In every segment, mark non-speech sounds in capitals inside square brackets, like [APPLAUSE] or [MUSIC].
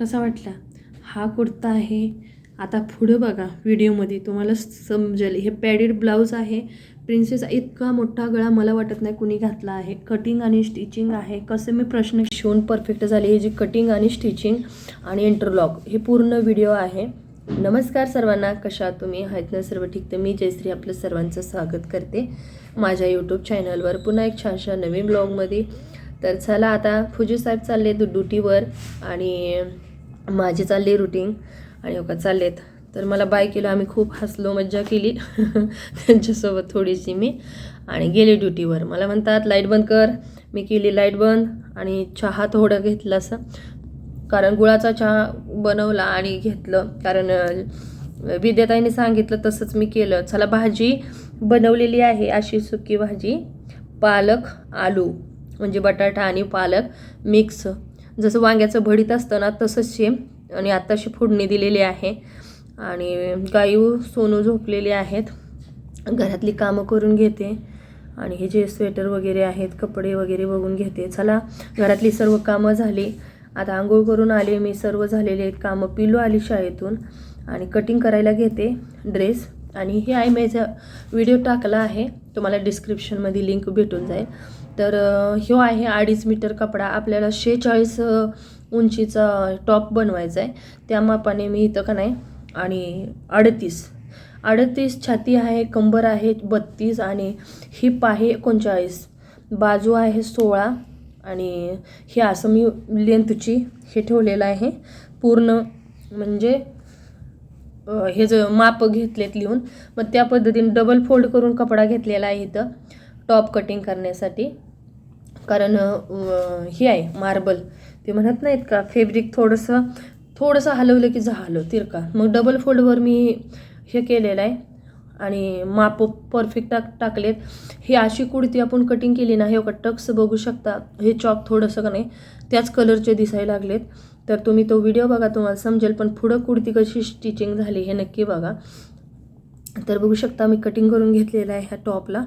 कसा वाटला? हा कुर्ता आहे. आता पुढं बघा व्हिडिओमध्ये. तुम्हाला समजेल. हे पॅडेड ब्लाऊज आहे. प्रिन्सेस इतका मोठा गळा मला वाटत नाही कुणी घातला आहे. कटिंग आणि स्टिचिंग आहे. कसं मी प्रश्न शिवून परफेक्ट झाले हे जे कटिंग आणि स्टिचिंग आणि इंटरलॉक हे पूर्ण व्हिडिओ आहे. नमस्कार सर्वांना. कशा तुम्ही? आहेत ना सर्व ठीक? तर मी जयश्री आपलं सर्वांचं स्वागत करते. माझ्या यूट्यूब चॅनलवर पुन्हा एक छानशा नवीन ब्लॉगमध्ये तर चला आता फुजी साहेब चालले ड्युटीवर आणि माझी चालली रुटीन आणि ओका चाललेत. तर मला बाय केलं आम्ही खूप हसलो मज्जा केली. [LAUGHS] त्यांच्यासोबत थोडीशी मी आणि गेले ड्युटीवर मला म्हणतात लाइट बंद कर. मी केली लाइट बंद आणि चहा थोडा घेतला असं. कारण गुळाचा चहा बनवला आणि घेतलं. कारण विद्याताईने सांगितलं तसंच मी केलं. चला भाजी बनवलेली आहे. अशी सुकी भाजी पालक आलू म्हणजे बटाटा आणि पालक मिक्स जसं वांग्याचं भडीत असतं ना तसंच आणि आत्ताशी फोडणी दिलेली आहे. आणि गायू सोनू झोपलेले आहेत. घरातली कामं करून घेते. आणि हे जे स्वेटर वगैरे आहेत कपडे वगैरे बघून घेते. चला घरातली सर्व कामं झाली. आता आंघोळ करून आले मी. सर्व झालेले आहेत. कामं पिलो आली शाळेतून. आणि कटिंग करायला घेते ड्रेस आणि हे आहे माझा व्हिडिओ टाकला आहे तुम्हाला डिस्क्रिप्शनमध्ये लिंक भेटून जाईल. तर ह्यो आहे अडीच मीटर कपडा. आपल्याला शेहेचाळीस उंचीचा टॉप बनवायचा आहे त्या मापाने मी इथं का नाही आणि अडतीस. अडतीस छाती आहे कंबर आहे बत्तीस आणि हिप आहे एकोणचाळीस. बाजू आहे सोळा आणि हे असं मी लेंथची हे ठेवलेलं आहे. पूर्ण म्हणजे हे जे माप घेतलेत लिहून मग त्या पद्धतीने डबल फोल्ड करून कपडा घेतलेला आहे इथं. टॉप कटिंग करण्यासाठी. कारण हे आहे मार्बल. ते म्हणत नाहीत का फेब्रिक थोडंसं थोडंसं हलवलं की झालं तिरका मग डबल फोल्डवर मी हे केलेलं आहे आणि माप परफेक्ट टाक टाकलेत. ही अशी कुडती आपण कटिंग केली ना हे का टक्स बघू शकता. हे चॉक थोडंसं का नाही त्याच कलरचे दिसायला लागलेत. तर तुम्ही तो व्हिडिओ बघा तुम्हाला समजेल पण पुढं कुडती कशी स्टिचिंग झाली हे नक्की बघा. तर बघू शकता मी कटिंग करून घेतलेलं आहे ह्या टॉपला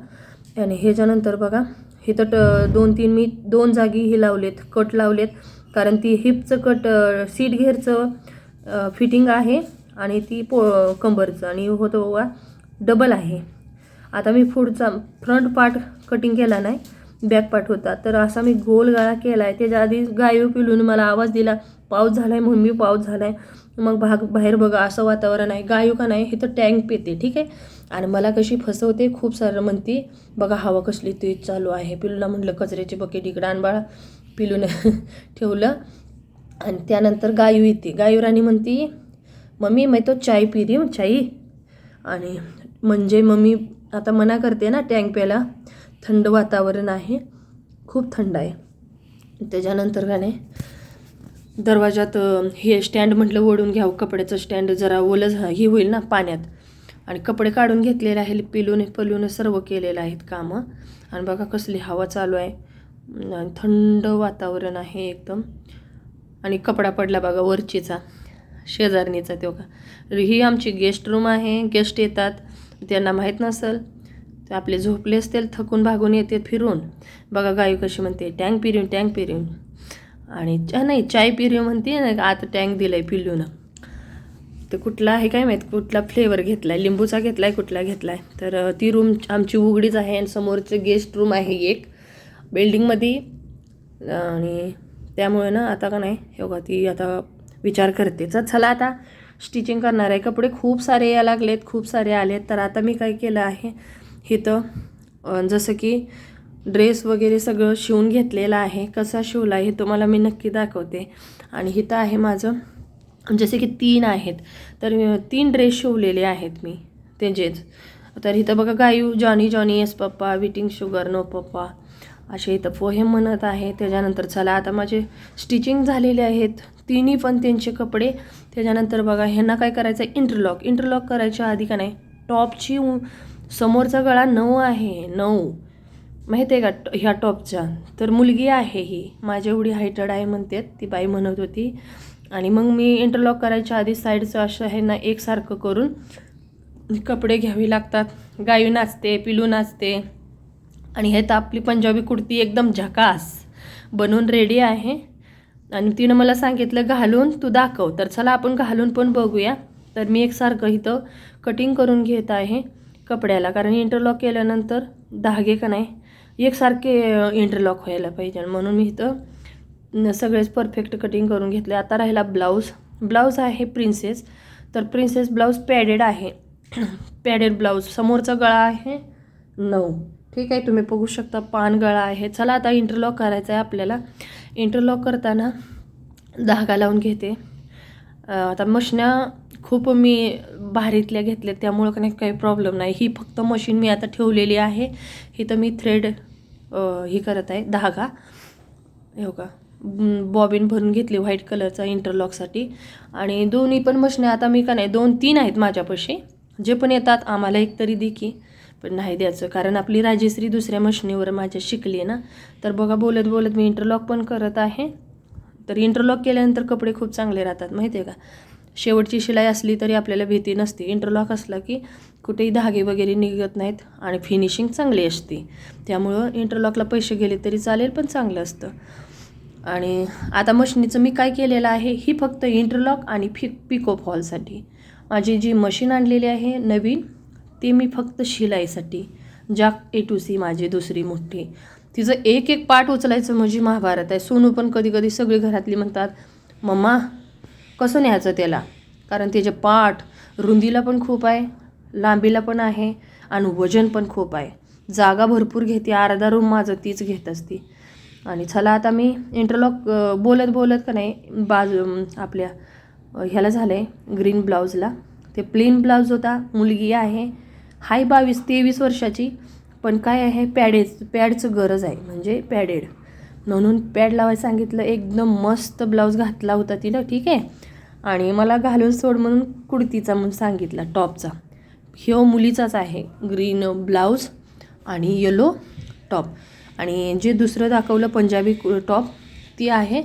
आणि ह्याच्यानंतर बघा हे तर ट- दोन तीन मी दोन जागी हे लावलेत कट लावलेत. कारण ती हिपचं कट सीट घेरचं फिटिंग आहे आणि ती पो कंबरचं. आणि होतं बघा डबल आहे. आता मी पुढचा फ्रंट पार्ट कटिंग केला नाही. बॅक पाठवतात तर असा मी गोल गाळा केला आहे त्याच्या आधी गायू पिलून मला आवाज दिला पाऊस झाला आहे म्हणून मी पाऊस झाला आहे मग भाग बाहेर बघा असं वातावरण आहे. गायू का नाही हे तर टँक पिते ठीक आहे? आणि मला कशी फसवते खूप सारं म्हणते बघा हवा कसली ती चालू आहे. पिलूला म्हटलं कचऱ्याची बकेट इकडं आणबाळा पिलून [LAUGHS] ठेवलं. आणि त्यानंतर गायू येते. गायू राणी म्हणती मम्मी मी तो चाय पी रही चाय आणि म्हणजे मम्मी आता मना करते ना टँक प्यायला. थंड वातावरण आहे. खूप थंड आहे. त्याच्यानंतर का नाही दरवाजात हे स्टँड म्हटलं ओढून घ्यावं कपड्याचं स्टँड जरा ओलं झा- हे होईल ना पाण्यात. आणि कपडे काढून घेतलेले आहे पिलून पलून सर्व केलेलं आहेत कामं. आणि बघा कसली हवा चालू आहे. थंड वातावरण आहे एकदम. आणि कपडा पडला बघा वरचीचा शेजारणीचा तो का. ही आमची गेस्ट रूम आहे गेस्ट येतात. त्यांना माहीत नसेल ते आपले झोपले असतील थकून भागून येते फिरून. बघा गायू कशी म्हणते टँक पिरियून टँक पिरियून आणि चा नाही चाय पिरियू म्हणते ना आता टँक दिलं आहे पिल्लूनं. तर कुठला आहे काय माहीत कुठला फ्लेवर घेतला आहे लिंबूचा घेतला आहे कुठला घेतला आहे तर ती रूम आमची उघडीच आहे आणि समोरचे गेस्ट रूम आहे एक. बिल्डिंगमध्ये आणि त्यामुळे ना आता का नाही हे बघा ती आता विचार करते. तर चला आता स्टिचिंग करणार आहे. कपडे खूप सारे या लागलेत खूप सारे आलेत. तर आता मी काय केलं आहे इथं जसं की ड्रेस वगैरे सगळं शिवून घेतलेलं आहे. कसा शिवला हे तुम्हाला मी नक्की दाखवते. आणि इथं आहे माझं जसे की तीन आहेत. तर तीन ड्रेस शिवलेले आहेत मी त्यांचेच तर इथं बघा Gayu Johnny Johnny yes papa विटिंग sugar no पप्पा असे इथं पोहे म्हणत आहे. त्याच्यानंतर चला आता माझे स्टिचिंग झालेले आहेत. तिन्ही पण त्यांचे कपडे. त्याच्यानंतर बघा ह्यांना काय करायचं आहे इंटरलॉक इंटरलॉक करायच्या आधी का नाही टॉपची समोरचा गळा नऊ आहे नऊ. माहिती आहे का ह्या टॉपच्या तर मुलगी आहे ही. माझ्या एवढी हायटेड आहे म्हणतात ती बाई म्हणत होती. आणि मग मी इंटरलॉक करायच्या आधी साईडचं असं आहे ना एकसारखं करून कपडे घ्यावी लागतात. गायू नाचते पिलू नाचते. आणि हे तर आपली पंजाबी कुर्ती एकदम झकास. बनवून रेडी आहे. आणि तिनं मला सांगितलं घालून तू दाखव. तर चला आपण घालून पण बघूया. तर मी एकसारखं इथं कटिंग करून घेत आहे. कपड्याला कारण इंटरलॉक केल्यानंतर धागे का नाही एकसारखे इंटरलॉक व्हायला पाहिजे. म्हणून मी इथं सगळेच परफेक्ट कटिंग करून घेतले. आता राहिला ब्लाऊज ब्लाऊज आहे प्रिन्सेस तर प्रिन्सेस ब्लाऊज पॅडेड आहे. [CLEARS THROAT] पॅडेड ब्लाऊज समोरचा गळा आहे नऊ. ठीक आहे? तुम्ही बघू शकता पान गळा आहे. चला आता इंटरलॉक करायचा आहे आपल्याला. इंटरलॉक करताना धागा लावून घेते. आता मशन्या खूप मी भारीतल्या घेतल्या त्यामुळं का नाही काही प्रॉब्लेम नाही. ही फक्त मशीन मी आता ठेवलेली आहे. ही तर मी थ्रेड ही करत आहे धागा. हो का बॉबिन भरून घेतली व्हाईट कलरचा इंटरलॉकसाठी आणि दोन्ही पण मशने आता मी का नाही दोन तीन आहेत माझ्यापाशी. जे पण येतात आम्हाला एक तरी दे की. पण नाही द्यायचं कारण आपली राजेश्री दुसऱ्या मशनीवर माझ्या शिकली आहे ना. तर बघा बोलत बोलत मी इंटरलॉक पण करत आहे. तर इंटरलॉक केल्यानंतर कपडे खूप चांगले राहतात माहिती आहे का? शेवटची शिलाई असली तरी आपल्याला भीती नसते. इंटरलॉक असला की कुठेही धागे वगैरे निघत नाहीत आणि फिनिशिंग चांगली असते. त्यामुळं इंटरलॉकला पैसे गेले तरी चालेल पण चांगलं असतं. आणि आता मशीनीचं मी काय केलेलं आहे ही फक्त इंटरलॉक आणि फि पिको फॉलसाठी माझी जी मशीन आणलेली आहे नवीन ती मी फक्त शिलाईसाठी जाक ए टू सी माझी दुसरी मोठी. तिचं एक एक पार्ट उचलायचं म्हणजे महाभारत आहे. सोनू पण कधी कधी सगळी घरातली म्हणतात मम्मा कसं न्यायचं त्याला? कारण त्याचे पाठ रुंदीला पण खूप आहे लांबीला पण आहे आणि वजन पण खूप आहे. जागा भरपूर घेते अर्धा रूम माझं तीच घेत असते. आणि चला आता मी इंटरलॉक बोलत बोलत का नाही बाजू आपल्या ह्याला झालं आहे ग्रीन ब्लाऊजला ते प्लेन ब्लाऊज होता मुलगी आहे हाय बावीस तेवीस वर्षाची पण काय आहे पॅडेज पॅडचं गरज आहे म्हणजे पॅडेड म्हणून पॅड लावायला सांगितलं एकदम मस्त ब्लाऊज घातला होता तिनं ठीक आहे? आणि मला घालून सोड म्हणून कुडतीचा म्हणून सांगितला टॉपचा. ह्यो मुलीचाच आहे ग्रीन ब्लाऊज आणि येलो टॉप आणि जे दुसरं दाखवलं पंजाबी कु- टॉप ती आहे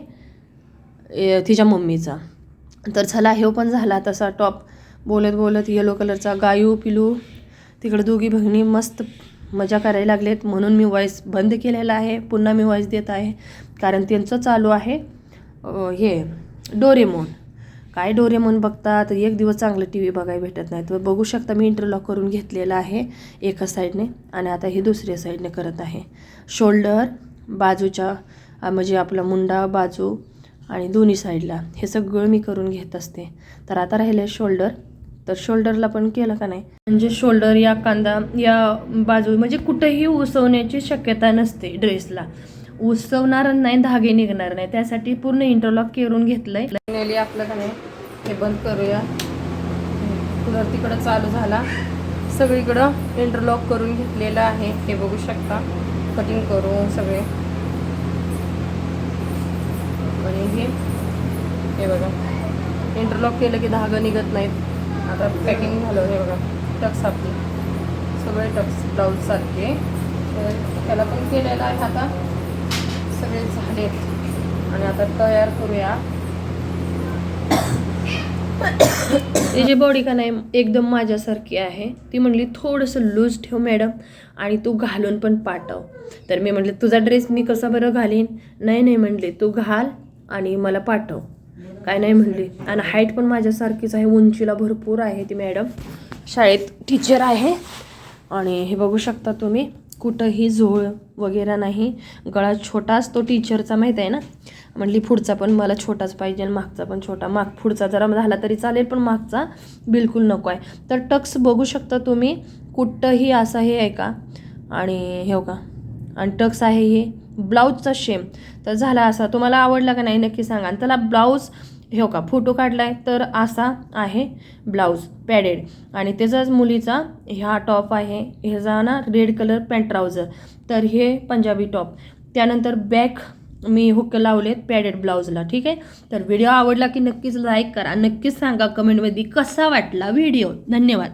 तिच्या मम्मीचा. तर चला हे पण झाला तसा टॉप बोलत बोलत येलो कलरचा गायू पिलू तिकडे दोघी बहिणी मस्त मजा करायला लागलेत. म्हणून मी वॉईस बंद केलेला आहे. पुन्हा मी वॉईस देत आहे. कारण त्यांचं चालू आहे हे डोरेमोन काय डोरेमोन बघतात? एक दिवस चांगलं टी व्ही बघायला भेटत नाही तर बघू शकता मी इंटरलॉक करून घेतलेलं आहे एका साईडने आणि आता हे दुसऱ्या साईडने करत आहे. शोल्डर बाजूच्या म्हणजे आपला मुंडा बाजू आणि दोन्ही साईडला हे सगळं मी करून घेत असते. तर आता राहिले शोल्डर तर शोल्डरला पण केलं का नाही? म्हणजे शोल्डर या कांदा या बाजू म्हणजे कुठेही उसवण्याची शक्यता नसते ड्रेसला. उसवणार नाही धागे निघणार नाही. त्यासाठी पूर्ण इंटरलॉक करून घेतलंय. नेली आपलं का नाही हे बंद करूया. कूलर तिकडं चालू झाला. सगळीकडं इंटरलॉक करून घेतलेलं आहे. हे बघू शकता. कटिंग करून सगळे. आणि हे हे बघा. इंटरलॉक केलं की धागा निघत नाहीत. आता पॅकिंग झालं हे बघा. टक्स आपली. सगळे टक्स ब्लाऊज सारखे. तर त्याला पण केलेलं आहे आता. सगळे झालेत आणि आता तयार करूया. त्याची बॉडी का नाही एकदम माझ्यासारखी आहे. ती म्हणली थोडंसं लूज ठेव मॅडम आणि तू घालून पण पाठव. तर मी म्हटलं तुझा ड्रेस मी कसा बरं घालीन? नाही नाही म्हणले तू घाल आणि मला पाठव. काय नाही म्हणली. आणि हाईट पण माझ्यासारखीच आहे. उंचीला भरपूर आहे ती मॅडम शाळेत टीचर आहे. आणि हे बघू शकता तुम्ही कुठंही झोळ वगैरे नाही. गळा छोटाच तो टीचरचा माहीत आहे ना? म्हणली पुढचा पण मला छोटाच पाहिजे आणि मागचा पण छोटा. माग पुढचा जरा झाला तरी चालेल पण मागचा बिलकुल नको आहे. तर टक्स बघू शकता तुम्ही कुठंही असं हे आहे का? आणि हे हो का? आणि टक्स आहे हे ब्लाऊजचा शेम तर झाला असा. तुम्हाला आवडला का नाही नक्की सांगा. आणि त्याला ब्लाऊज हे का? फोटो काढलाय तर असा आहे ब्लाऊज पॅडेड. आणि त्याचाच मुलीचा ह्या टॉप आहे ह्याचा ना रेड कलर पॅन्ट ट्राउझर. तर हे पंजाबी टॉप. त्यानंतर बॅक मी हुक लावलेत पॅडेड ब्लाऊजला ठीक आहे? तर व्हिडिओ आवडला की नक्कीच लाईक करा. नक्कीच सांगा कमेंटमध्ये कसा वाटला व्हिडिओ. धन्यवाद.